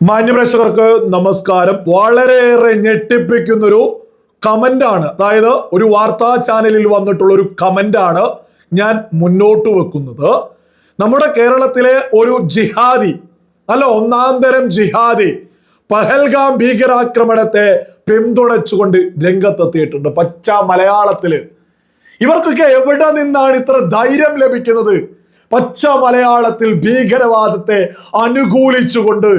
മാന്യപ്രേക്ഷകർക്ക് നമസ്കാരം. വളരെയേറെ ഞെട്ടിപ്പിക്കുന്നൊരു ആണ് അതായത് ഒരു വാർത്താ ചാനലിൽ വന്നിട്ടുള്ള ഒരു കമന്റ് ആണ് ഞാൻ മുന്നോട്ട് വെക്കുന്നത്. നമ്മുടെ കേരളത്തിലെ ഒരു ജിഹാദി അല്ല ഒന്നാം തരം ജിഹാദി പഹൽഗാം ഭീകരാക്രമണത്തെ പിന്തുണച്ചുകൊണ്ട് രംഗത്തെത്തിയിട്ടുണ്ട് പച്ച മലയാളത്തിൽ. ഇവർക്കൊക്കെ എവിടെ നിന്നാണ് ഇത്ര ധൈര്യം ലഭിക്കുന്നത്? പച്ച മലയാളത്തിൽ ഭീകരവാദത്തെ അനുകൂലിച്ചുകൊണ്ട്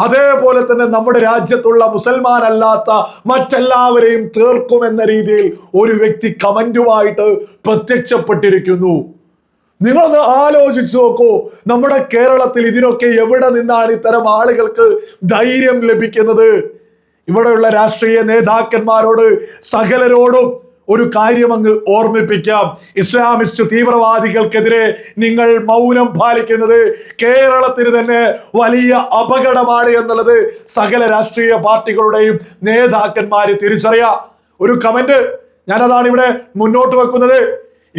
അതേപോലെ തന്നെ നമ്മുടെ രാജ്യത്തുള്ള മുസൽമാൻ അല്ലാത്ത മറ്റെല്ലാവരെയും തീർക്കും എന്ന രീതിയിൽ ഒരു വ്യക്തി കമന്റുമായിട്ട് പ്രത്യക്ഷപ്പെട്ടിരിക്കുന്നു. നിങ്ങളൊന്ന് ആലോചിച്ചു നോക്കൂ. നമ്മുടെ കേരളത്തിൽ ഇതിനൊക്കെ എവിടെ നിന്നാണ് ഇത്തരം ആളുകൾക്ക് ധൈര്യം ലഭിക്കുന്നത്? ഇവിടെയുള്ള രാഷ്ട്രീയ നേതാക്കന്മാരോട് സകലരോടും ഒരു കാര്യം അങ്ങ് ഓർമ്മിപ്പിക്കാം. ഇസ്ലാമിസ്റ്റ് തീവ്രവാദികൾക്കെതിരെ നിങ്ങൾ മൗനം പാലിക്കുന്നത് കേരളത്തിന് തന്നെ വലിയ അപകടമാണ് എന്നുള്ളത് സകല രാഷ്ട്രീയ പാർട്ടികളുടെയും നേതാക്കന്മാര് തിരിച്ചറിയാം. ഒരു കമന്റ് ഞാനതാണ് ഇവിടെ മുന്നോട്ട് വെക്കുന്നത്.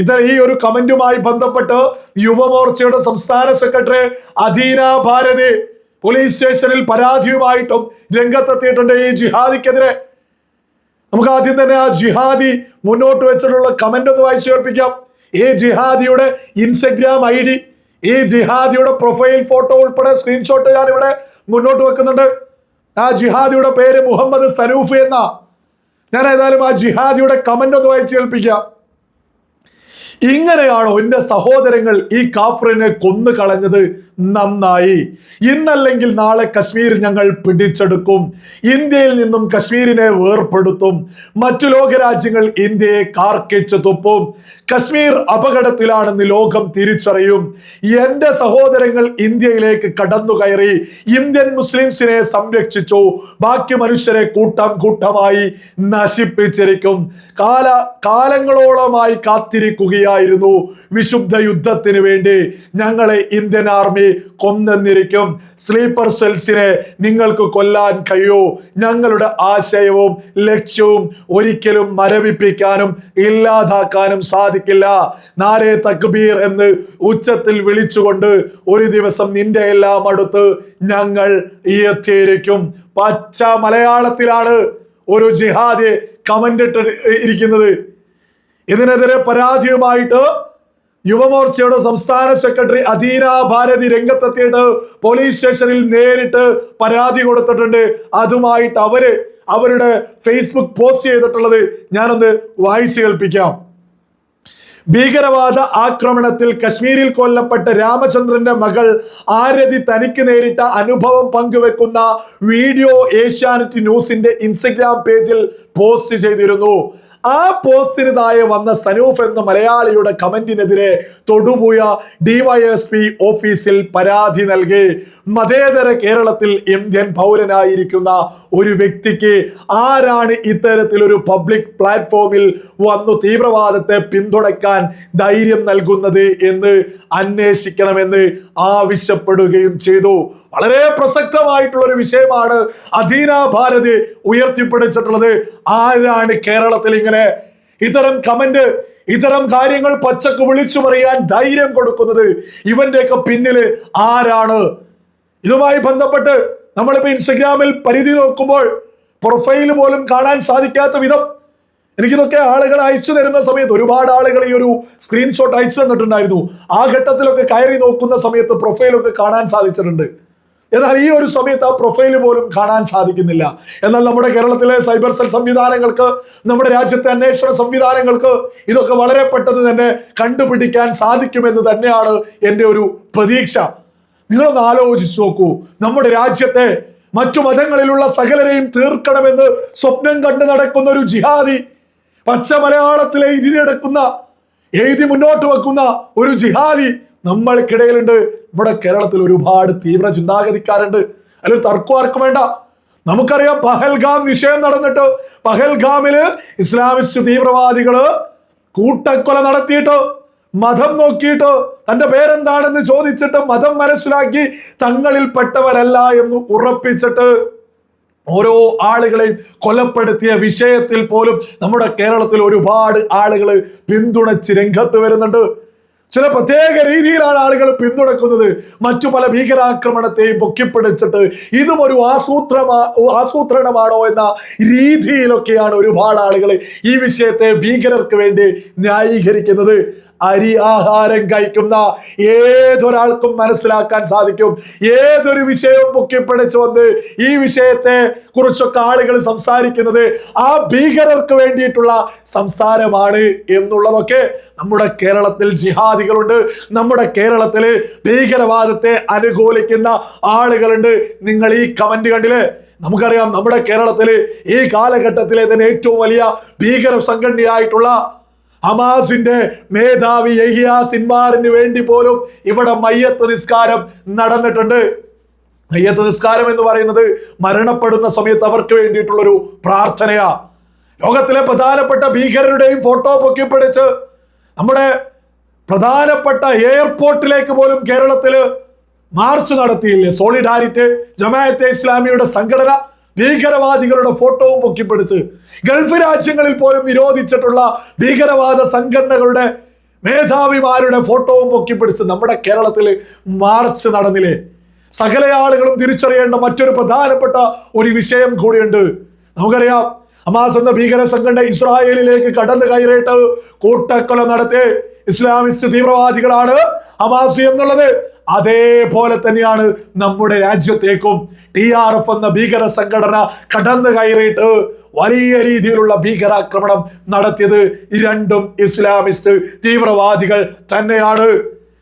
ഇത് ഈ ഒരു കമന്റുമായി ബന്ധപ്പെട്ട് യുവമോർച്ചയുടെ സംസ്ഥാന സെക്രട്ടറി അധീന ഭാരതി പോലീസ് സ്റ്റേഷനിൽ പരാതിയുമായിട്ടും രംഗത്തെത്തിയിട്ടുണ്ട് ഈ ജിഹാദിക്കെതിരെ. നമുക്ക് ആദ്യം തന്നെ ആ ജിഹാദി മുന്നോട്ട് വെച്ചിട്ടുള്ള കമന്റ് ഒന്ന് വായിച്ചു കേൾപ്പിക്കാം. ഈ ജിഹാദിയുടെ ഇൻസ്റ്റഗ്രാം ഐ ഡി ഈ ജിഹാദിയുടെ പ്രൊഫൈൽ ഫോട്ടോ ഉൾപ്പെടെ സ്ക്രീൻഷോട്ട് ഞാൻ ഇവിടെ മുന്നോട്ട് വെക്കുന്നുണ്ട്. ആ ജിഹാദിയുടെ പേര് മുഹമ്മദ് സനൂഫ് എന്ന. ഞാൻ ഏതായാലും ആ ജിഹാദിയുടെ കമന്റ് ഒന്ന് വായിച്ചു കേൾപ്പിക്കാം. ഇങ്ങനെയാണോ എന്റെ സഹോദരങ്ങൾ ഈ കാഫറിനെ കൊന്നു കളഞ്ഞത് നന്നായി. ഇന്നല്ലെങ്കിൽ നാളെ കശ്മീർ ഞങ്ങൾ പിടിച്ചെടുക്കും. ഇന്ത്യയിൽ നിന്നും കശ്മീരിനെ വേർപ്പെടുത്തും. മറ്റു ലോകരാജ്യങ്ങൾ ഇന്ത്യയെ കാർക്കിച്ചു തുപ്പും. കശ്മീർ അപകടത്തിലാണെന്ന് ലോകം തിരിച്ചറിയും. എന്റെ സഹോദരങ്ങൾ ഇന്ത്യയിലേക്ക് കടന്നു കയറി ഇന്ത്യൻ മുസ്ലിംസിനെ സംരക്ഷിച്ചു. ബാക്കി മനുഷ്യരെ കൂട്ടം കൂട്ടമായി നശിപ്പിച്ചിരിക്കും. കാല കാലങ്ങളോളമായി കാത്തിരിക്കുകയായിരുന്നു വിശുദ്ധ യുദ്ധത്തിന് വേണ്ടി. ഞങ്ങളെ ഇന്ത്യൻ ആർമി കൊന്നെന്നിരിക്കും. സ്ലീപ്പർ സെൽസിനെ നിങ്ങൾക്ക് കൊല്ലാൻ കഴിയൂ. ഞങ്ങളുടെ ആശയവും ലക്ഷ്യവും ഒരിക്കലും മരവിപ്പിക്കാനും ഇല്ലാതാക്കാനും സാധിക്കില്ല. നാരെ തക്ബീർ എന്ന് ഉച്ചത്തിൽ വിളിച്ചുകൊണ്ട് ഒരു ദിവസം നിന്റെ എല്ലാം അടുത്ത് ഞങ്ങൾ എത്തിയിരിക്കും. പച്ച മലയാളത്തിലാണ് ഒരു ജിഹാദി കമന്റ് ഇരിക്കുന്നത്. ഇതിനെതിരെ പരാതിയുമായിട്ട് യുവമോർച്ചയുടെ സംസ്ഥാന സെക്രട്ടറി അധീന ഭാരതി രംഗത്തെത്തിയിട്ട് പോലീസ് സ്റ്റേഷനിൽ നേരിട്ട് പരാതി കൊടുത്തിട്ടുണ്ട്. അതുമായിട്ട് അവർ അവരുടെ ഫേസ്ബുക്ക് പോസ്റ്റ് ചെയ്തിട്ടുള്ളത് ഞാനൊന്ന് വായിച്ചു കേൾപ്പിക്കാം. ഭീകരവാദ ആക്രമണത്തിൽ കശ്മീരിൽ കൊല്ലപ്പെട്ട രാമചന്ദ്രന്റെ മകൾ ആരതി തനിക്ക് നേരിട്ട അനുഭവം പങ്കുവെക്കുന്ന വീഡിയോ ഏഷ്യാനെറ്റ് ന്യൂസിന്റെ ഇൻസ്റ്റഗ്രാം പേജിൽ പോസ്റ്റ് ചെയ്തിരുന്നു. ആ പോസ്റ്റിന് താഴെ വന്ന സനൂഫ് എന്ന മലയാളിയുടെ കമന്റിനെതിരെ തൊടുപുഴ ഡിവൈഎസ്പി ഓഫീസിൽ പരാതി നൽകി. മതേതര കേരളത്തിൽ ഇന്ത്യൻ പൗരനായിരിക്കുന്ന ഒരു വ്യക്തിക്ക് ആരാണ് ഇത്തരത്തിലൊരു പബ്ലിക് പ്ലാറ്റ്ഫോമിൽ വന്നു തീവ്രവാദത്തെ പിന്തുണയ്ക്കാൻ ധൈര്യം നൽകുന്നത് എന്ന് അന്വേഷിക്കണമെന്ന് ആവശ്യപ്പെടുകയും ചെയ്തു. വളരെ പ്രസക്തമായിട്ടുള്ള ഒരു വിഷയമാണ് അധീന ഭാരതി ഉയർത്തിപ്പിടിച്ചിട്ടുള്ളത്. ആരാണ് കേരളത്തിൽ ഇങ്ങനെ ഇത്തരം കമന്റ് ഇത്തരം കാര്യങ്ങൾ പച്ചക്ക് വിളിച്ചു പറയാൻ ധൈര്യം കൊടുക്കുന്നത്? ഇവന്റെയൊക്കെ പിന്നിൽ ആരാണ്? ഇതുമായി ബന്ധപ്പെട്ട് നമ്മളിപ്പോ ഇൻസ്റ്റഗ്രാമിൽ പരിധി നോക്കുമ്പോൾ പ്രൊഫൈൽ പോലും കാണാൻ സാധിക്കാത്ത വിധം എനിക്കിതൊക്കെ ആളുകൾ അയച്ചു തരുന്ന സമയത്ത് ഒരുപാട് ആളുകൾ ഈ ഒരു സ്ക്രീൻഷോട്ട് അയച്ചു തന്നിട്ടുണ്ടായിരുന്നു. ആ ഘട്ടത്തിലൊക്കെ കയറി നോക്കുന്ന സമയത്ത് പ്രൊഫൈലൊക്കെ കാണാൻ സാധിച്ചിട്ടുണ്ട്. എന്നാൽ ഈ ഒരു സമയത്ത് ആ പ്രൊഫൈൽ പോലും കാണാൻ സാധിക്കുന്നില്ല. എന്നാൽ നമ്മുടെ കേരളത്തിലെ സൈബർ സെൽ സംവിധാനങ്ങൾക്ക് നമ്മുടെ രാജ്യത്തെ അന്വേഷണ സംവിധാനങ്ങൾക്ക് ഇതൊക്കെ വളരെ പെട്ടെന്ന് തന്നെ കണ്ടുപിടിക്കാൻ സാധിക്കുമെന്ന് തന്നെയാണ് എന്റെ ഒരു പ്രതീക്ഷ. നിങ്ങളൊന്ന് ആലോചിച്ച് നോക്കൂ. നമ്മുടെ രാജ്യത്തെ മറ്റു മതങ്ങളിലുള്ള സകലരെയും തീർക്കണമെന്ന് സ്വപ്നം കണ്ടു നടക്കുന്ന ഒരു ജിഹാദി പച്ച മലയാളത്തിലെ ഇരിടക്കുന്ന എഴുതി മുന്നോട്ട് വെക്കുന്ന ഒരു ജിഹാദി നമ്മൾക്കിടയിലുണ്ട്. നമ്മുടെ കേരളത്തിൽ ഒരുപാട് തീവ്ര ചിന്താഗതിക്കാരുണ്ട്. അല്ലെങ്കിൽ തർക്കം ആർക്കും വേണ്ട. നമുക്കറിയാം പഹൽഗാം വിഷയം നടന്നിട്ട്. പഹൽഗാമിൽ ഇസ്ലാമിസ്റ്റ് തീവ്രവാദികൾ കൂട്ടക്കൊല നടത്തിയിട്ട് മതം നോക്കിയിട്ട് തന്റെ പേരെന്താണെന്ന് ചോദിച്ചിട്ട് മതം മനസ്സിലാക്കി തങ്ങളിൽപ്പെട്ടവരല്ല എന്ന് ഉറപ്പിച്ചിട്ട് ഓരോ ആളുകളെ കൊലപ്പെടുത്തിയ വിഷയത്തിൽ പോലും നമ്മുടെ കേരളത്തിൽ ഒരുപാട് ആളുകൾ പിന്തുണച്ച് രംഗത്ത് വരുന്നുണ്ട്. ചില പ്രത്യേക രീതിയിലാണ് ആളുകൾ പിന്തുണക്കുന്നത്. മറ്റു പല ഭീകരാക്രമണത്തെയും പൊക്കിപ്പിടിച്ചിട്ട് ഇതും ഒരു ആസൂത്രമാ ആസൂത്രണമാണോ എന്ന രീതിയിലൊക്കെയാണ് ഒരുപാട് ആളുകൾ ഈ വിഷയത്തെ ഭീകരർക്ക് വേണ്ടി ന്യായീകരിക്കുന്നത്. അരി ആഹാരം കഴിക്കുന്ന ഏതൊരാൾക്കും മനസ്സിലാക്കാൻ സാധിക്കും. ഏതൊരു വിഷയവും പൊക്കിപ്പിടിച്ചു വന്ന് ഈ വിഷയത്തെ കുറിച്ചൊക്കെ ആളുകൾ സംസാരിക്കുന്നത് ആ ഭീകരർക്ക് വേണ്ടിയിട്ടുള്ള സംസാരമാണ് എന്നുള്ളതൊക്കെ നമ്മുടെ കേരളത്തിൽ ജിഹാദികളുണ്ട്. നമ്മുടെ കേരളത്തിൽ ഭീകരവാദത്തെ അനുകൂലിക്കുന്ന ആളുകളുണ്ട്. നിങ്ങൾ ഈ കമന്റ് കണ്ടില്ലേ? നമുക്കറിയാം നമ്മുടെ കേരളത്തിൽ ഈ കാലഘട്ടത്തിലെ തന്നെ ഏറ്റവും വലിയ ഭീകര സംഘടനയായിട്ടുള്ള ഹമാസിന്റെ മേധാവി യഹിയ സിൻമാറിന് വേണ്ടി പോലും ഇവിടെ മയ്യത്ത് നിസ്കാരം നടന്നിട്ടുണ്ട്. മയ്യത്ത് നിസ്കാരം എന്ന് പറയുന്നത് മരണപ്പെടുന്ന സമയത്ത് അവർക്ക് വേണ്ടിയിട്ടുള്ളൊരു പ്രാർത്ഥനയാ. ലോകത്തിലെ പ്രധാനപ്പെട്ട ഭീകരരുടെയും ഫോട്ടോ പൊക്കിപ്പിടിച്ച് നമ്മുടെ പ്രധാനപ്പെട്ട എയർപോർട്ടിലേക്ക് പോലും കേരളത്തിൽ മാർച്ച് നടത്തിയില്ലേ? സോളിഡാരിറ്റി ജമാഅത്തെ ഇസ്ലാമിയുടെ സംഘടന ഭീകരവാദികളുടെ ഫോട്ടോവും പൊക്കിപ്പിടിച്ച് ഗൾഫ് രാജ്യങ്ങളിൽ പോലും നിരോധിച്ചിട്ടുള്ള ഭീകരവാദ സംഘടനകളുടെ മേധാവിമാരുടെ ഫോട്ടോവും പൊക്കിപ്പിടിച്ച് നമ്മുടെ കേരളത്തിൽ മാർച്ച് നടന്നില്ലേ? സകല ആളുകളും തിരിച്ചറിയേണ്ട മറ്റൊരു പ്രധാനപ്പെട്ട ഒരു വിഷയം കൂടിയുണ്ട്. നമുക്കറിയാം ഹമാസ് എന്ന ഭീകര സംഘടന ഇസ്രായേലിലേക്ക് കടന്നു കയറിയിട്ട് കൂട്ടക്കൊല നടത്തി. ഇസ്ലാമിസ്റ്റ് തീവ്രവാദികളാണ് ഹമാസ് എന്നുള്ളത്. അതേപോലെ തന്നെയാണ് നമ്മുടെ രാജ്യത്തേക്കും ടി ആർ എഫ് എന്ന ഭീകര സംഘടന കടന്നു കയറിയിട്ട് വലിയ രീതിയിലുള്ള ഭീകരാക്രമണം നടത്തിയത് രണ്ടും ഇസ്ലാമിസ്റ്റ് തീവ്രവാദികൾ തന്നെയാണ്.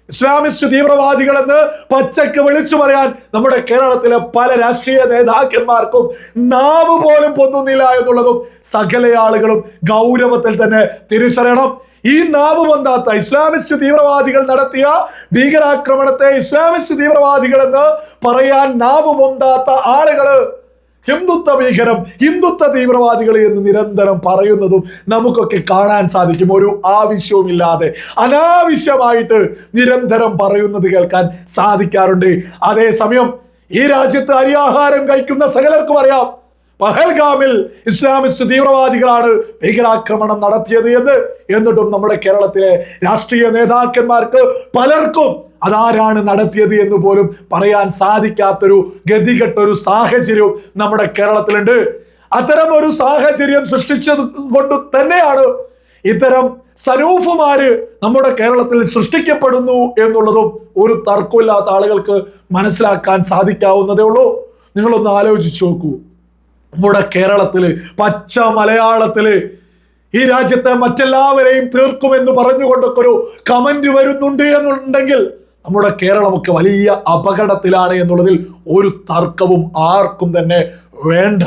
ഇസ്ലാമിസ്റ്റ് തീവ്രവാദികൾ എന്ന് പച്ചക്ക് വിളിച്ചു പറയാൻ നമ്മുടെ കേരളത്തിലെ പല രാഷ്ട്രീയ നേതാക്കന്മാർക്കും നാവ് പോലും പൊന്നുന്നില്ല എന്നുള്ളതും സകല ആളുകളും ഗൗരവത്തിൽ തന്നെ തിരിച്ചറിയണം. ഈ നാവ് പൊന്താത്ത ഇസ്ലാമിസ്റ്റ് തീവ്രവാദികൾ നടത്തിയ ഭീകരാക്രമണത്തെ ഇസ്ലാമിസ്റ്റ് തീവ്രവാദികൾ എന്ന് പറയാൻ നാവ് പൊന്താത്ത ആളുകൾ ഹിന്ദുത്വ ഭീകരം ഹിന്ദുത്വ തീവ്രവാദികൾ എന്ന് നിരന്തരം പറയുന്നതും നമുക്കൊക്കെ കാണാൻ സാധിക്കും. ഒരു ആവശ്യവുമില്ലാതെ അനാവശ്യമായിട്ട് നിരന്തരം പറയുന്നത് കേൾക്കാൻ സാധിക്കാറുണ്ട്. അതേസമയം ഈ രാജ്യത്ത് അരിയാഹാരം കഴിക്കുന്ന സകലർക്കും അറിയാം. പഹൽഗാമിൽ ഇസ്ലാമിസ്റ്റ് തീവ്രവാദികളാണ് ഭീകരാക്രമണം നടത്തിയത് എന്ന്. എന്നിട്ടും നമ്മുടെ കേരളത്തിലെ രാഷ്ട്രീയ നേതാക്കന്മാർക്ക് പലർക്കും അതാരാണ് നടത്തിയത് എന്ന് പോലും പറയാൻ സാധിക്കാത്തൊരു ഗതികെട്ടൊരു സാഹചര്യവും നമ്മുടെ കേരളത്തിലുണ്ട്. അത്തരം ഒരു സാഹചര്യം സൃഷ്ടിച്ചത് കൊണ്ട് തന്നെയാണ് ഇത്തരം സരൂഫുമാര് നമ്മുടെ കേരളത്തിൽ സൃഷ്ടിക്കപ്പെടുന്നു എന്നുള്ളതും ഒരു തർക്കമില്ലാത്ത ആളുകൾക്ക് മനസ്സിലാക്കാൻ സാധിക്കാവുന്നതേ ഉള്ളൂ. നിങ്ങളൊന്ന് ആലോചിച്ചു നോക്കൂ. നമ്മുടെ കേരളത്തിൽ പച്ച മലയാളത്തിൽ ഈ രാജ്യത്തെ മറ്റെല്ലാവരെയും തീർക്കുമെന്ന് പറഞ്ഞുകൊണ്ടൊക്കെ ഒരു കമന്റ് വരുന്നുണ്ട് എന്നുണ്ടെങ്കിൽ നമ്മുടെ കേരളമൊക്കെ വലിയ അപകടത്തിലാണ് എന്നുള്ളതിൽ ഒരു തർക്കവും ആർക്കും തന്നെ വേണ്ട.